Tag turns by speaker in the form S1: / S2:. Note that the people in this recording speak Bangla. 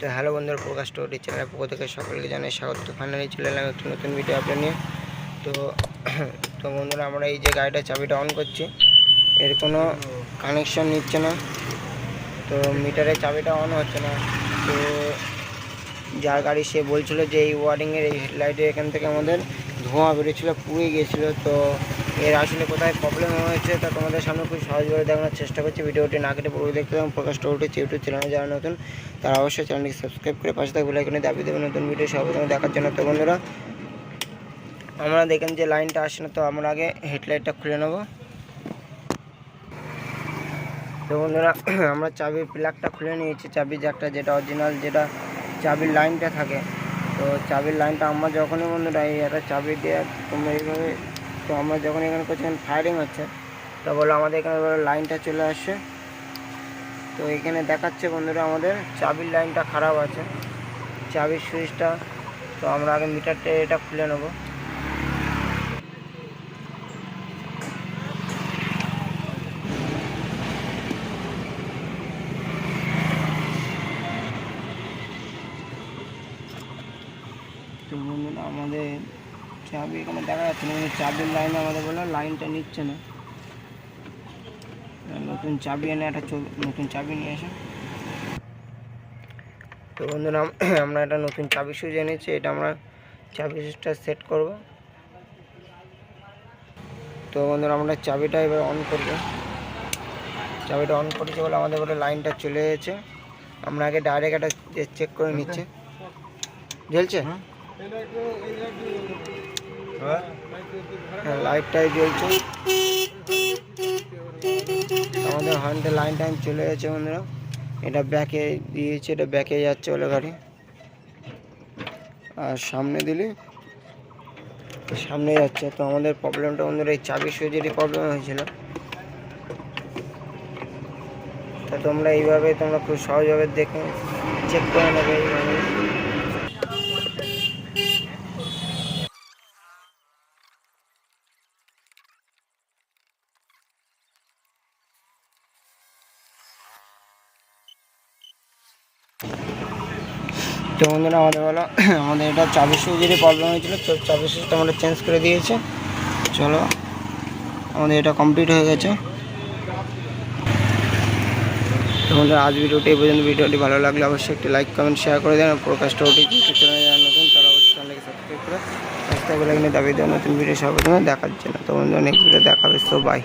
S1: তো হ্যালো বন্ধুরা, প্রকাশ স্টোরি চ্যানেলের পক্ষ থেকে সকলকে জানাই স্বাগত। ফাইনালি চলে এলাম একটি নতুন ভিডিও আপলোড নিয়ে। তো তো বন্ধুরা, আমরা এই যে গাড়িটা চাবিটা অন করছি, এর কোনো কানেকশন নিচ্ছে না। তো মিটারে চাবিটা অন হচ্ছে না। তো যার গাড়ি সে বলছিল যে এই ওয়ারিংয়ের এই হেডলাইটের এখান থেকে আমাদের ধোঁয়া বেরিয়েছিলো পুড়ে গিয়েছিল, তো এর আসলে কোথায় প্রবলেম হয়েছে তা তোমাদের সামনে খুব সহজভাবে দেখানোর চেষ্টা করছি। ভিডিওটি না কেটে পুরো দেখতে পাবেন প্রকাশ টোটি ইউটিউব চ্যানেলে যারা নতুন, তারা অবশ্যই চ্যানেলটি সাবস্ক্রাইব করে পাশে থাকবে লাইকনে দাবি দেবে নতুন ভিডিও সর্বপ্রথমে দেখার জন্য। তো বন্ধুরা, আমরা দেখেন যে লাইনটা আসে না, তো আমরা আগে হেডলাইটটা খুলে নেব। তো বন্ধুরা, আমরা চাবির প্লাগটা খুলে নিয়েছি, চাবির জ্যাকটা যেটা অরিজিনাল যেটা চাবির লাইনটা থাকে তো চাবির লাইনটা আমরা যখনই বন্ধুরা এই একটা চাবি দিয়ে, তোমরা এইভাবে, তো আমরা যখন এখানে করছি ফায়ারিং হচ্ছে, তো বলো আমাদের এখানে লাইনটা চলে আসছে। তো এখানে দেখাচ্ছে বন্ধুরা আমাদের, চাবির লাইনটা খারাপ আছে, চাবির সুইচটা, তো আমরা আগে মিটারটা এটা খুলে নেব। তো বন্ধুরা, আমাদের চাবি এখানে দেখা যাচ্ছে না চাবির লাইনে আমাদের বলে লাইনটা নিচ্ছে না। নতুন চাবি এনে একটা নতুন চাবি নিয়ে এসে তো বন্ধুরা, আমরা একটা নতুন চাবি সুইচ এনেছি, এটা আমরা চাবি সুইচটা সেট করব। তো বন্ধুরা, আমরা চাবিটা এবার অন করব। চাবিটা অন করেছি বলে আমাদের বলে লাইনটা চলে গেছে। আমরা আগে ডাইরেক্ট একটা চেক করে নিচ্ছে। জ্বলছে? হ্যাঁ লাইটটাই জ্বলছে আমাদের হর্নটা লাইন টাইম চলে গেছে বন্ধুরা। এটা ব্যাকে দিয়েছে, এটা ব্যাকে যাচ্ছে বলে গাড়ি। আর সামনে দিলে সামনে যাচ্ছে। তো আমাদের প্রবলেমটা বন্ধুরা, এই চাবি সুইচেরই প্রবলেম হয়েছিল, তা তোমরা এইভাবে তোমরা খুব সহজভাবে দেখে চেক করে নেবে। এইভাবে তো বন্ধুরা, আমাদের বলো, আমাদের এটা চাবি সুইচেরই প্রবলেম হয়েছিল, তো চাবি সুইচটা আমরা চেঞ্জ করে দিয়েছে। চলো, আমাদের এটা কমপ্লিট হয়ে গেছে। তো বন্ধুরা, আজ ভিডিওটি এই পর্যন্ত। ভিডিওটি ভালো লাগলে অবশ্যই একটি লাইক কমেন্ট শেয়ার করে দেন প্রকাশটা ওটি চ্যানেলে যারা নতুন, তারা অবশ্যই চ্যানেলকে সাবস্ক্রাইব করে রাস্তায় বলে নতুন ভিডিও সর্বপ্রথমে দেখার জন্য। তো বন্ধুরা নেক্সট ভিডিও দেখাবে তো বাই